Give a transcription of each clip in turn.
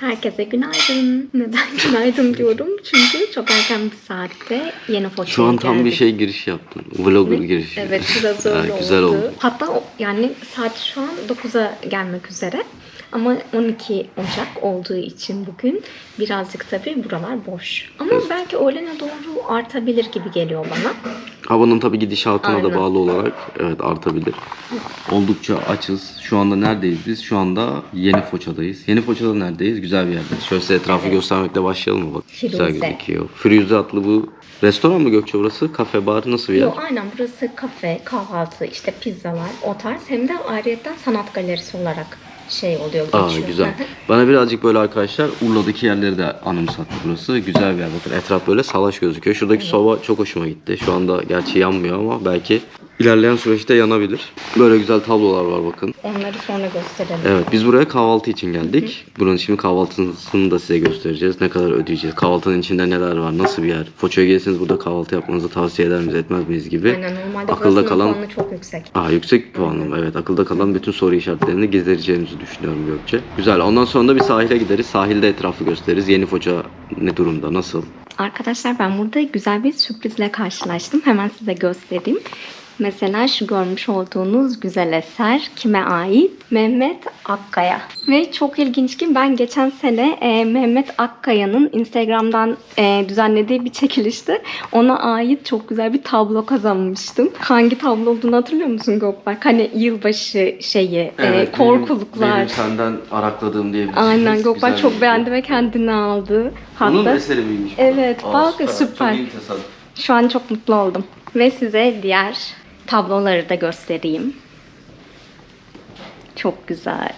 Herkese günaydın. Neden günaydın diyorum? Çünkü çok erken bir saatte yeni Foça'ya Şu an tam bir geldik. şey giriş yaptın. Vlogger girişi. Evet biraz öyle Ha, güzel oldu. Hatta o- yani saat şu an 9'a gelmek üzere. Ama 12 Ocak olduğu için bugün birazcık tabii buralar boş. Ama belki öğlene doğru artabilir gibi geliyor bana. Havanın tabii gidişatına Aynen. da bağlı olarak evet artabilir. Oldukça açız. Şu anda neredeyiz biz? Şu anda Yeni Foça'dayız. Yeni Foça'da neredeyiz? Güzel bir yerde. Şöyle size etrafı göstermekle başlayalım mı? Bak güzel Firuze. gözüküyor. Firuze adlı bu restoran mı Gökçe burası? Kafe, bar nasıl bir yer? Yok aynen burası kafe, kahvaltı, işte pizzalar o tarz. Hem de ayrıyetten sanat galerisi olarak şey oluyor. Aa geçiyor. güzel. Bana birazcık böyle arkadaşlar Urla'daki yerleri de anımsattı burası. Güzel bir yer bakın. Etraf böyle salaş gözüküyor. Şuradaki soba çok hoşuma gitti. Şu anda gerçi yanmıyor ama belki ilerleyen süreçte yanabilir. Böyle güzel tablolar var bakın. Onları sonra gösterelim. Evet biz buraya kahvaltı için geldik. Buranın şimdi kahvaltısını da size göstereceğiz. Ne kadar ödeyeceğiz? Kahvaltının içinde neler var? Nasıl bir yer? Foça'ya gelirseniz burada kahvaltı yapmanızı tavsiye eder miyiz? Etmez miyiz gibi. Aynen normalde Akılda kalan puanı çok yüksek. Aa yüksek puanlı mı? Evet akılda kalan bütün soru işaretlerini gizleyeceğimizi düşünüyorum Gökçe. Güzel. Ondan sonra da bir sahile gideriz. Sahilde etrafı gösteririz. Yeni Foça ne durumda? Nasıl? Arkadaşlar ben burada güzel bir sürprizle karşılaştım. Hemen size göstereyim. Mesela şu görmüş olduğunuz güzel eser kime ait? Mehmet Akkaya. Ve çok ilginç ki ben geçen sene e, Mehmet Akkaya'nın Instagram'dan e, düzenlediği bir çekilişte ona ait çok güzel bir tablo kazanmıştım. Hangi tablo olduğunu hatırlıyor musun Gökberk? Hani yılbaşı şeyi, e, korkuluklar. senden arakladığım diyebiliriz. Aynen Gökberk çok beğendi ve kendine aldı. Bunun Hatta eseri miymiş? Evet, bak, süper. Tesadüf. Şu an çok mutlu oldum. Ve size diğer tabloları da göstereyim. Çok güzel.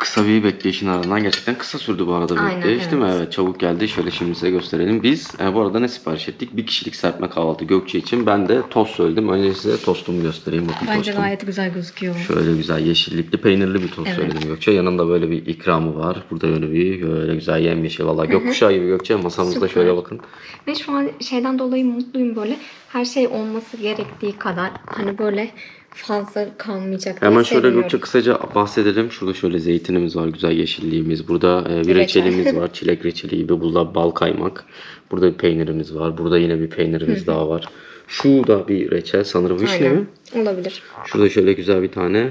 Kısa bir bekleyişin ardından gerçekten kısa sürdü bu arada Aynen, bekleyiş değil mi? evet. Evet çabuk geldi. Şöyle şimdi size gösterelim. Biz e, bu arada ne sipariş ettik? Bir kişilik serpme kahvaltı Gökçe için. Ben de tost söyledim. Önce size tostumu göstereyim. Bakın tostum. güzel gözüküyor. Şöyle güzel yeşillikli peynirli bir tost Evet. söyledim Gökçe. Yanında böyle bir ikramı var. Burada böyle bir böyle güzel yemyeşil. Valla gökkuşağı gibi Gökçe. Masamızda Süper. şöyle bakın. Ve şu an şeyden dolayı mutluyum böyle. Her şey olması gerektiği kadar. Hani böyle fazla kalmayacak Hemen şöyle. Gökçe kısaca bahsedelim. Şurada şöyle zeytinimiz var. Güzel yeşilliğimiz. Burada e, bir Reçel. reçelimiz var. Çilek reçeli gibi. Burada bal kaymak. Burada bir peynirimiz var. Burada yine bir peynirimiz daha var. Şu da bir reçel sanırım. Vişne Aynen. mi? Olabilir. Şurada şöyle güzel bir tane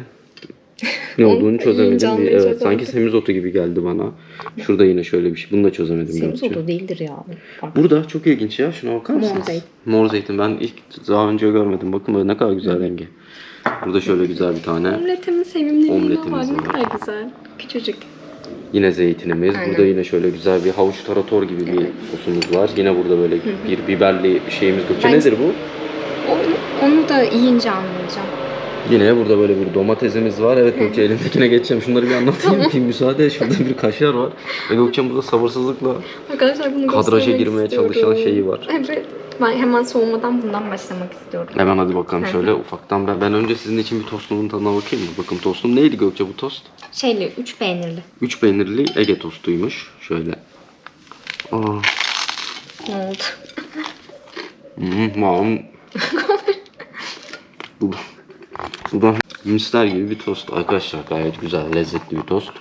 ne olduğunu çözemedim. Bir, evet, anlayacağız sanki semizotu gibi geldi bana. Şurada yine şöyle bir şey. Bunu da çözemedim. Semizotu değildir ya. Bak. Burada çok ilginç ya. Şuna bakar mısınız? Mor zeytin. Mor zeytin. Ben ilk daha önce görmedim. Bakın böyle ne kadar güzel rengi. Burada şöyle güzel bir tane. Omletimin sevimliliğine bak ne kadar güzel. Küçücük. Yine zeytinimiz. Aynen. Burada yine şöyle güzel bir havuç tarator gibi bir Evet. sosumuz var. Yine burada böyle bir biberli bir şeyimiz. Gökçe nedir bu? Onu, onu da yiyince anlayacağım. Yine burada böyle bir domatesimiz var. Evet Gökçe elimdekine geçeceğim. Şunları bir anlatayım. Bir müsaade et. Şurada bir kaşar var. Ve Gökçe'm burada sabırsızlıkla Arkadaşlar bunu Kadraja göstermek girmeye istiyorum. çalışan şeyi var. Evet. Ben hemen soğumadan bundan başlamak istiyorum. Hemen hadi bakalım şöyle ufaktan. Ben, ben önce sizin için bir tostumun tadına bakayım mı? Bakın tostum neydi Gökçe bu tost? Şeyli, üç peynirli. 3 peynirli Ege tostuymuş. Şöyle. Aa, Ne oldu? hı, mam. bu, bu da misler gibi bir tost arkadaşlar. Gayet güzel, lezzetli bir tost.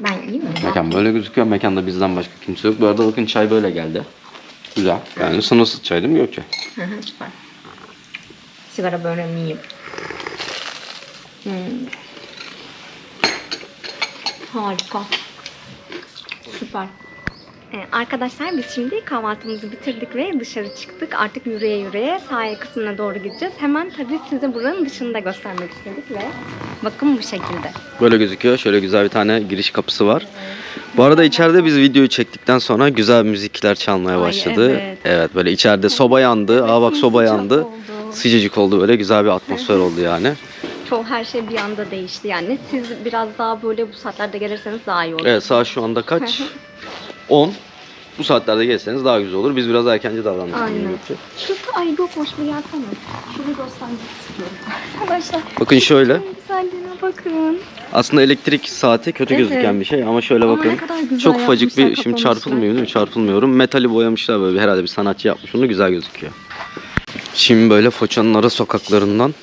Ben iyi mi? Mekan böyle gözüküyor. Mekanda bizden başka kimse yok. Bu arada bakın çay böyle geldi. Güzel. Yani sınırsız çay değil mi Gökçe? Hı hı, süper. Sigara böreğimi yiyeyim. Hmm. Harika. Süper. Ee, arkadaşlar biz şimdi kahvaltımızı bitirdik ve dışarı çıktık. Artık yürüye yürüye sahil kısmına doğru gideceğiz. Hemen tabii size buranın dışını da göstermek istedik ve bakın bu şekilde. Böyle gözüküyor. Şöyle güzel bir tane giriş kapısı var. Bu arada içeride biz videoyu çektikten sonra güzel müzikler çalmaya Ay, başladı. evet. evet. böyle içeride soba yandı. Aa bak soba yandı. oldu. Sıcacık oldu böyle güzel bir atmosfer oldu yani. Çok her şey bir anda değişti yani. Siz biraz daha böyle bu saatlerde gelirseniz daha iyi olur. Evet saat şu anda kaç? 10. Bu saatlerde gelseniz daha güzel olur. Biz biraz erkenci davrandık. Aynen. Şu ay yok hoş bir gelsene. Şunu göstermek istiyorum. Arkadaşlar Bakın şöyle. güzelliğine bakın. Aslında elektrik saati kötü Evet. gözüken bir şey ama şöyle Ama bakın. ne kadar güzel Çok ufacık bir şimdi kapamışlar. çarpılmıyor değil mi? Çarpılmıyorum. Metali boyamışlar böyle herhalde bir sanatçı yapmış onu güzel gözüküyor. Şimdi böyle Foça'nın ara sokaklarından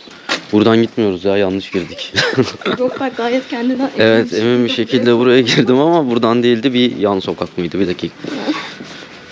Buradan gitmiyoruz ya yanlış girdik. Gökberk gayet kendinden evet emin bir şekilde buraya girdim ama buradan değildi bir yan sokak mıydı bir dakika.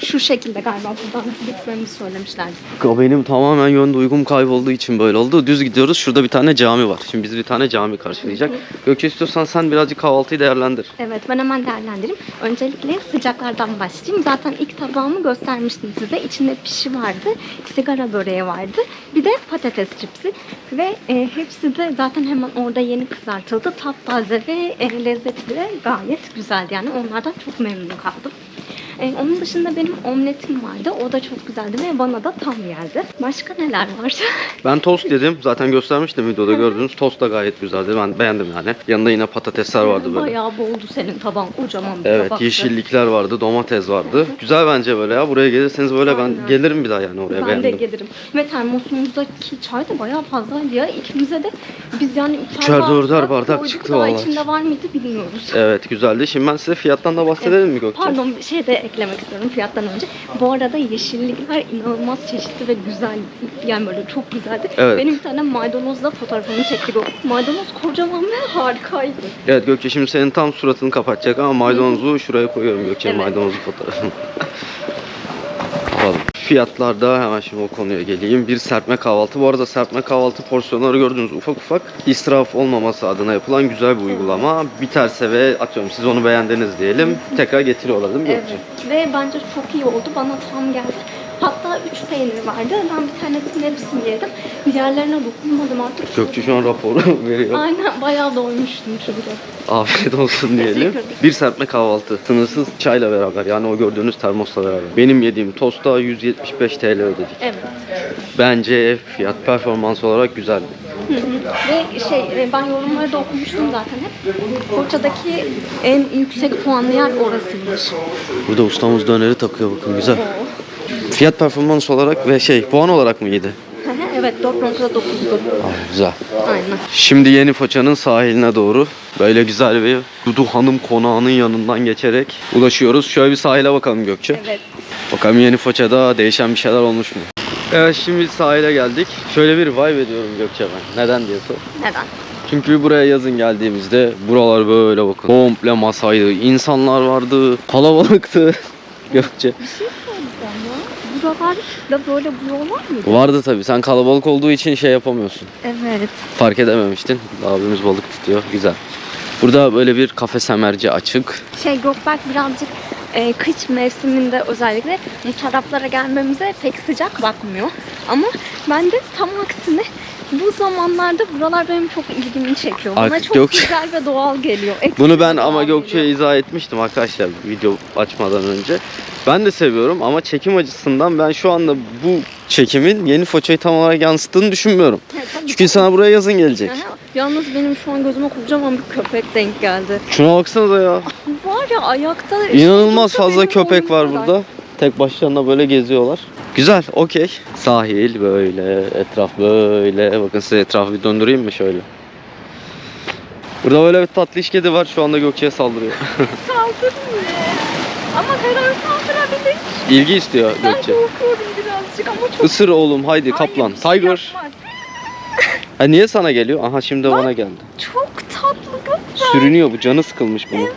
Şu şekilde galiba buradan gitmemizi söylemişlerdi. Ya Benim tamamen yön duygum kaybolduğu için böyle oldu. Düz gidiyoruz. Şurada bir tane cami var. Şimdi bizi bir tane cami karşılayacak. Gökçe istiyorsan sen birazcık kahvaltıyı değerlendir. Evet ben hemen değerlendireyim. Öncelikle sıcaklardan başlayayım. Zaten ilk tabağımı göstermiştim size. İçinde pişi vardı, sigara böreği vardı. Bir de patates cipsi. Ve e, hepsi de zaten hemen orada yeni kızartıldı. Taptaze ve e, lezzeti de gayet güzeldi. Yani onlardan çok memnun kaldım. E, onun dışında benim omletim vardı. O da çok güzeldi ve bana da tam geldi. Başka neler var? Ben tost yedim. Zaten göstermiştim videoda gördüğünüz. Tost da gayet güzeldi. Ben beğendim yani. Yanında yine patatesler vardı böyle. Bayağı boldu senin taban. Kocaman bir Evet tabaktı. yeşillikler vardı, domates vardı. Güzel bence böyle ya. Buraya gelirseniz böyle ben Aynen. gelirim bir daha yani oraya Ben de beğendim. gelirim. Ve termosumuzdaki çay da bayağı fazlaydı ya. İkimize de biz yani üçer, dörder bardak çıktı vallahi. içinde var mıydı bilmiyoruz. Evet güzeldi. Şimdi ben size fiyattan da bahsedelim mi Gökçe? Pardon şey de eklemek istiyorum fiyattan önce. Bu arada yeşillikler inanılmaz çeşitli ve güzel. Yani böyle çok güzeldi. Evet. Benim bir tane maydanozla fotoğrafımı çektik. O maydanoz kocaman ve harikaydı. Evet Gökçe şimdi senin tam suratını kapatacak ama maydanozu şuraya koyuyorum Gökçe Evet. maydanozu fotoğrafını. Fiyatlarda hemen şimdi o konuya geleyim. Bir serpme kahvaltı. Bu arada serpme kahvaltı porsiyonları gördüğünüz ufak ufak israf olmaması adına yapılan güzel bir uygulama. Biterse ve atıyorum siz onu beğendiniz diyelim. Tekrar getiriyorlar değil mi? Evet. Ve bence çok iyi oldu. Bana tam geldi. Hatta üç peynir vardı. Ben bir tanesinin hepsini yedim. Diğerlerine dokunmadım artık. Gökçe şu an raporu veriyor. Aynen bayağı doymuştum çünkü. Afiyet olsun diyelim. Bir serpme kahvaltı. Sınırsız çayla beraber. Yani o gördüğünüz termosla beraber. Benim yediğim tosta 175 TL ödedik. Evet. Bence fiyat performans olarak güzeldi. Hı hı. Ve şey e, ben yorumları da okumuştum zaten hep. Foça'daki en yüksek puanlı yer orasıymış. Burada ustamız döneri takıyor bakın güzel. Oo. Fiyat performans olarak ve şey puan olarak mı iyiydi? Evet 4.9'du. Ah, güzel. Aynen. Şimdi Yeni Foça'nın sahiline doğru böyle güzel bir Dudu Hanım konağının yanından geçerek ulaşıyoruz. Şöyle bir sahile bakalım Gökçe. Evet. Bakalım Yeni Foça'da değişen bir şeyler olmuş mu? Evet şimdi sahile geldik. Şöyle bir vibe ediyorum Gökçe ben. Neden diye sor. Neden? Çünkü buraya yazın geldiğimizde buralar böyle bakın. Komple masaydı. insanlar vardı. Kalabalıktı. Gökçe. Bir şey. Buralarda böyle bu yol var mıydı? Vardı tabii. Sen kalabalık olduğu için şey yapamıyorsun. Evet. Fark edememiştin. Abimiz balık tutuyor. Güzel. Burada böyle bir kafe semerci açık. Şey Gökberk birazcık e, kış mevsiminde özellikle bu taraflara gelmemize pek sıcak bakmıyor. Ama ben de tam aksine bu zamanlarda buralar benim çok ilgimi çekiyor. Bana Artık çok yok. güzel ve doğal geliyor. Bunu ben ama Gökçe'ye izah etmiştim arkadaşlar video açmadan önce. Ben de seviyorum ama çekim açısından ben şu anda bu çekimin yeni Foça'yı tam olarak yansıttığını düşünmüyorum. Evet, tabii Çünkü sana buraya yazın gelecek. Aha, Yalnız benim şu an gözüme kocaman bir köpek denk geldi. Şuna baksanıza ya. Var ya ayakta... İnanılmaz fazla köpek var burada. Tek başlarına böyle geziyorlar. Güzel, okey. Sahil böyle, etraf böyle. Bakın size etrafı bir döndüreyim mi şöyle? Burada böyle bir tatlı iş kedi var. Şu anda Gökçe'ye saldırıyor. Saldırmıyor. Ama her an saldırabilir. İlgi istiyor Ben Gökçe. korkuyorum birazcık ama çok... Isır oğlum haydi Hayır, kaplan. şey Tiger. yapmaz. Ha, niye sana geliyor? Aha şimdi bana geldi. Çok tatlı Gökberk. Sürünüyor bu. Canı sıkılmış bunun.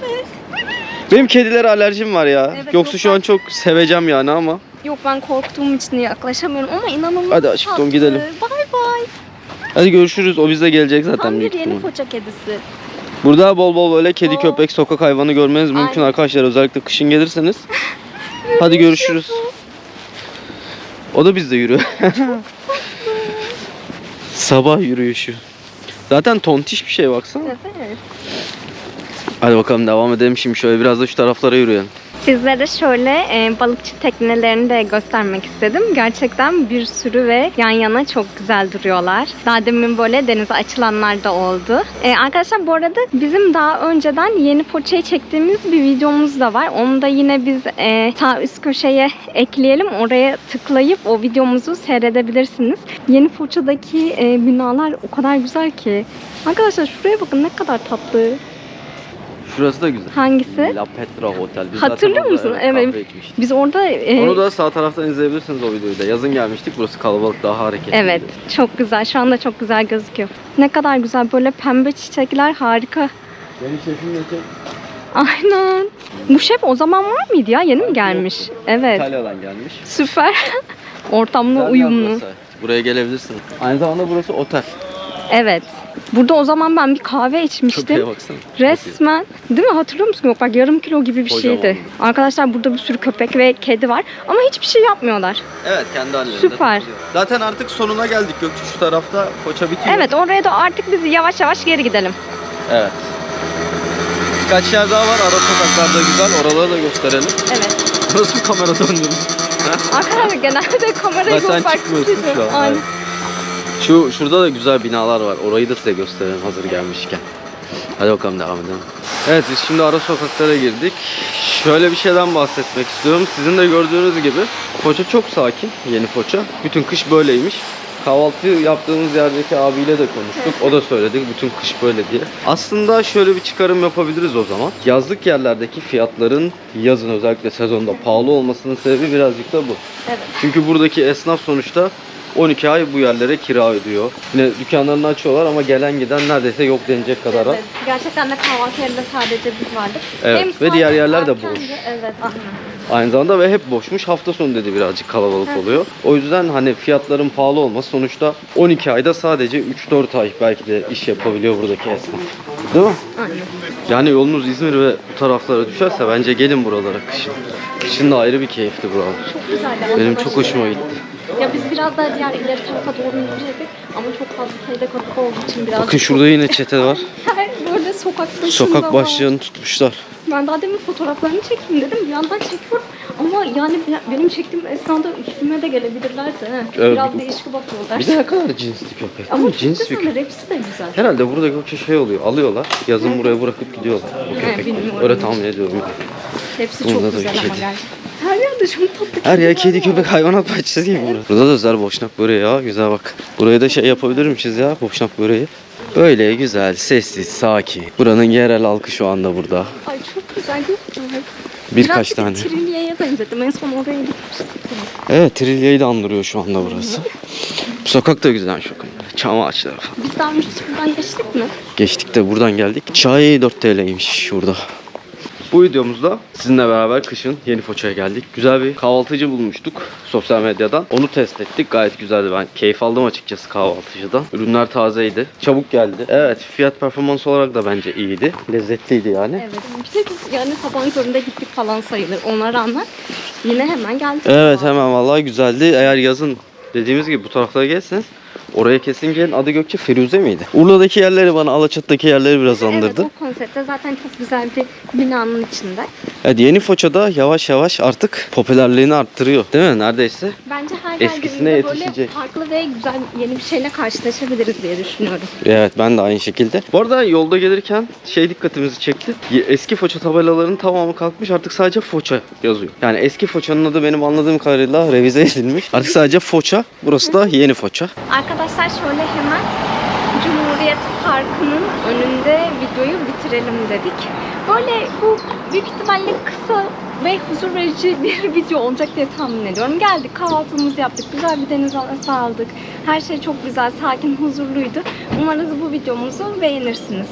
Benim kedilere alerjim var ya. Evet, Yoksa yok şu an ben- çok seveceğim yani ama. Yok ben korktuğum için yaklaşamıyorum ama inanılmaz Hadi aşkım, tatlı. gidelim. Bay bay. Hadi görüşürüz. O bize gelecek zaten Tam büyük yeni ihtimal. foça kedisi. Burada bol bol böyle kedi, Oo. köpek, sokak hayvanı görmeniz mümkün Aynen. arkadaşlar. Özellikle kışın gelirseniz. Hadi görüşürüz. O da bizde yürüyor. Sabah yürüyüşü. Zaten tontiş bir şey baksana. Evet. Hadi bakalım devam edelim. Şimdi şöyle biraz da şu taraflara yürüyelim. Sizlere şöyle e, balıkçı teknelerini de göstermek istedim. Gerçekten bir sürü ve yan yana çok güzel duruyorlar. Daha demin böyle denize açılanlar da oldu. E, arkadaşlar bu arada bizim daha önceden yeni Foça'yı çektiğimiz bir videomuz da var. Onu da yine biz e, sağ üst köşeye ekleyelim. Oraya tıklayıp o videomuzu seyredebilirsiniz. Yeni Foça'daki e, binalar o kadar güzel ki. Arkadaşlar şuraya bakın ne kadar tatlı. Şurası da güzel. Hangisi? La Petra Hotel. Biz Hatırlıyor orada, musun? Evet. Biz orada e, Onu da sağ taraftan izleyebilirsiniz o videoyu da. Yazın gelmiştik. Burası kalabalık daha hareketli. Evet, çok güzel. Şu anda çok güzel gözüküyor. Ne kadar güzel böyle pembe çiçekler harika. Yeni şefim de. Aynen. Bu şef o zaman var mıydı ya? Yeni mi gelmiş? Evet. İtalya'dan gelmiş. Süper. Ortamla uyumlu. Buraya gelebilirsin. Aynı zamanda burası otel. Evet. Burada o zaman ben bir kahve içmiştim. Baksana. Resmen. Değil mi? Hatırlıyor musun? Yok bak yarım kilo gibi bir Kocaman. şeydi. Arkadaşlar burada bir sürü köpek ve kedi var. Ama hiçbir şey yapmıyorlar. Evet kendi hallerinde. Süper. takılıyor. Zaten artık sonuna geldik Gökçe. Şu tarafta Foça bitiyor. Evet oraya da artık biz yavaş yavaş geri gidelim. Evet. Birkaç yer daha var. Ara sokaklarda güzel. Oraları da gösterelim. Evet. Nasıl kamera döndürmüş? Arkadaşlar genelde kamerayı Zaten çok çıkmıyorsun şu an. Aynen. Şu şurada da güzel binalar var. Orayı da size gösterelim hazır gelmişken. Hadi bakalım devam edelim. Evet biz şimdi ara sokaklara girdik. Şöyle bir şeyden bahsetmek istiyorum. Sizin de gördüğünüz gibi Foça çok sakin. Yeni Foça. Bütün kış böyleymiş. Kahvaltı yaptığımız yerdeki abiyle de konuştuk. O da söyledi bütün kış böyle diye. Aslında şöyle bir çıkarım yapabiliriz o zaman. Yazlık yerlerdeki fiyatların yazın özellikle sezonda pahalı olmasının sebebi birazcık da bu. Evet. Çünkü buradaki esnaf sonuçta 12 ay bu yerlere kira ödüyor. Yine dükkanlarını açıyorlar ama gelen giden neredeyse yok denecek kadar az. Evet, gerçekten de kahvaltı yerinde sadece biz vardık. Evet, Hem ve diğer yerler de boş. de- Evet, aynen. Aynı zamanda ve hep boşmuş. Hafta sonu dedi birazcık kalabalık Hı. oluyor. O yüzden hani fiyatların pahalı olması sonuçta 12 ayda sadece 3-4 ay belki de iş yapabiliyor buradaki esnaf. Değil mi? Aynen. Yani yolunuz İzmir ve bu taraflara düşerse bence gelin buralara kışın. Kışın da ayrı bir keyifti buralar. Çok güzeldi. Benim çok hoşuma gitti. Ya biz biraz daha diğer ileri tarafa doğru yürüyecektik ama çok fazla sayıda kapı olduğu için biraz... Bakın şurada yine çete var. Böyle sokak başında Sokak başlığını tutmuşlar. Ben daha demin fotoğraflarını çekeyim dedim. Bir yandan çekiyorum ama yani be- benim çektiğim esnada üstüme de gelebilirlerdi. he. Evet. Biraz değişik bakıyorlar. Bir de ne kadar cinsli köpek. ama cins bir köpek. hepsi de güzel. Herhalde burada Gökçe şey oluyor. Alıyorlar. Yazın buraya bırakıp gidiyorlar. Bu köpek. Öyle tahmin ediyorum. Hepsi Burada da çok güzel ama gerçekten. Her yerde çok tatlı Her yer kedi köpek hayvanat bahçesi gibi burada. Burada da özel boşnak böreği ya. Güzel bak. Buraya da şey yapabilirmişiz ya. Boşnak böreği. Böyle güzel, sessiz, sakin. Buranın yerel halkı şu anda burada. Ay çok güzel gökçeler. Birkaç Birazcık tane. Trilya'ya benzettim. En son oraya gitmiştik. Evet, Trilya'yı da andırıyor şu anda burası. Bu sokak da güzel şu Çam ağaçları falan. Biz daha önce buradan geçtik mi? Geçtik de buradan geldik. Çay 4 TL'ymiş şurada. Bu videomuzda sizinle beraber kışın Yeni Foça'ya geldik. Güzel bir kahvaltıcı bulmuştuk sosyal medyadan. Onu test ettik. Gayet güzeldi. Ben keyif aldım açıkçası kahvaltıcıdan. Ürünler tazeydi. Çabuk geldi. Evet fiyat performans olarak da bence iyiydi. Lezzetliydi yani. Evet. Bir de biz yani sabahın köründe gittik falan sayılır. Ona rağmen yine hemen geldik. Evet hemen vallahi güzeldi. Eğer yazın dediğimiz gibi bu taraflara gelseniz oraya kesin gelin. Adı Gökçe Firuze miydi? Urla'daki yerleri bana Alaçatı'daki yerleri biraz andırdı. Evet o konsepte zaten çok güzel bir binanın içinde. Evet yeni Foça'da yavaş yavaş artık popülerliğini arttırıyor. Değil mi? Neredeyse. Bence her Eskisine geldiğimizde böyle yetişecek. farklı ve güzel yeni bir şeyle karşılaşabiliriz diye düşünüyorum. Evet ben de aynı şekilde. Bu arada yolda gelirken şey dikkatimizi çekti. Eski Foça tabelalarının tamamı kalkmış artık sadece Foça yazıyor. Yani eski Foça'nın adı benim anladığım kadarıyla revize edilmiş. Artık sadece Foça. Burası da yeni Foça. Arkadaşlar şöyle hemen Cumhuriyet Parkı'nın önünde videoyu bitirelim dedik. Böyle bu büyük ihtimalle kısa ve huzur verici bir video olacak diye tahmin ediyorum. Geldik kahvaltımızı yaptık, güzel bir deniz havası aldık. Her şey çok güzel, sakin, huzurluydu. Umarız bu videomuzu beğenirsiniz.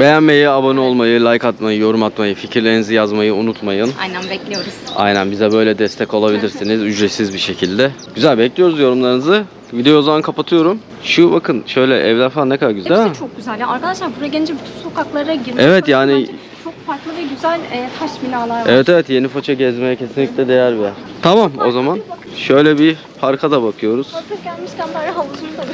Beğenmeyi, abone olmayı, like atmayı, yorum atmayı, fikirlerinizi yazmayı unutmayın. Aynen bekliyoruz. Aynen bize böyle destek olabilirsiniz ücretsiz bir şekilde. Güzel bekliyoruz yorumlarınızı. Videoyu o zaman kapatıyorum. Şu bakın şöyle evler falan ne kadar güzel? Hepsi çok güzel. Ya arkadaşlar buraya gelince bütün sokaklara girmek Evet, yani- bence farklı ve güzel e, taş binalar var. Evet evet yeni Foça gezmeye kesinlikle değer bir yer. Tamam o zaman şöyle bir parka da bakıyoruz. Hazır gelmişken bari havuzunu da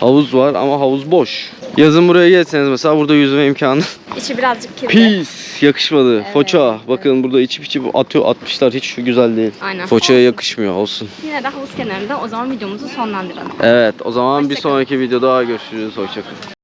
Havuz var ama havuz boş. Yazın buraya gelseniz mesela burada yüzme imkanı. İçi birazcık kirli. Pis yakışmadı. Evet, Foça bakın burada içip içip atıyor atmışlar hiç güzel değil. Aynen. Foça'ya yakışmıyor olsun. Yine de havuz kenarında o zaman videomuzu sonlandıralım. Evet o zaman bir Hoşça kalın. sonraki videoda görüşürüz. Hoşçakalın.